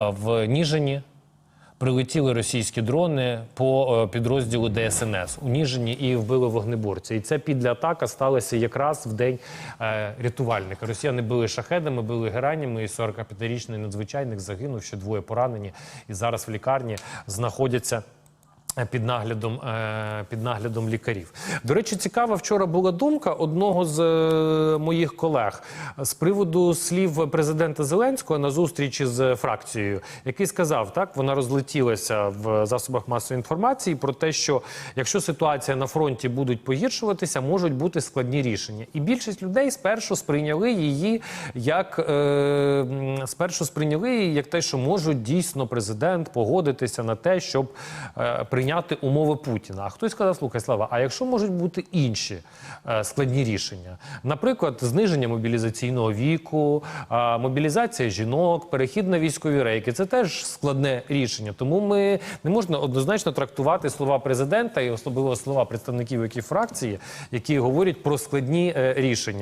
в Ніжині прилетіли російські дрони по е, підрозділу ДСНС у Ніжині і вбили вогнеборця. І це підля атака сталася якраз в день е, рятувальника. Росіяни били шахедами, били геранями. І 45-річний надзвичайник загинув, ще двоє поранені. І зараз в лікарні знаходяться. Е, Під наглядом, е, під наглядом лікарів. До речі, цікава вчора була думка одного з е, моїх колег з приводу слів президента Зеленського на зустрічі з фракцією, який сказав, так вона розлетілася в засобах масової інформації про те, що якщо ситуація на фронті будуть погіршуватися, можуть бути складні рішення. І більшість людей спершу сприйняли її як е, спершу сприйняли її як те, що можуть дійсно президент погодитися на те, щоб е, прийняти умови Путіна. А хтось сказав, слухай, Слава, а якщо можуть бути інші е, складні рішення, наприклад, зниження мобілізаційного віку, е, мобілізація жінок, перехід на військові рейки, це теж складне рішення. Тому ми не можна однозначно трактувати слова президента і особливо слова представників які фракції, які говорять про складні е, рішення.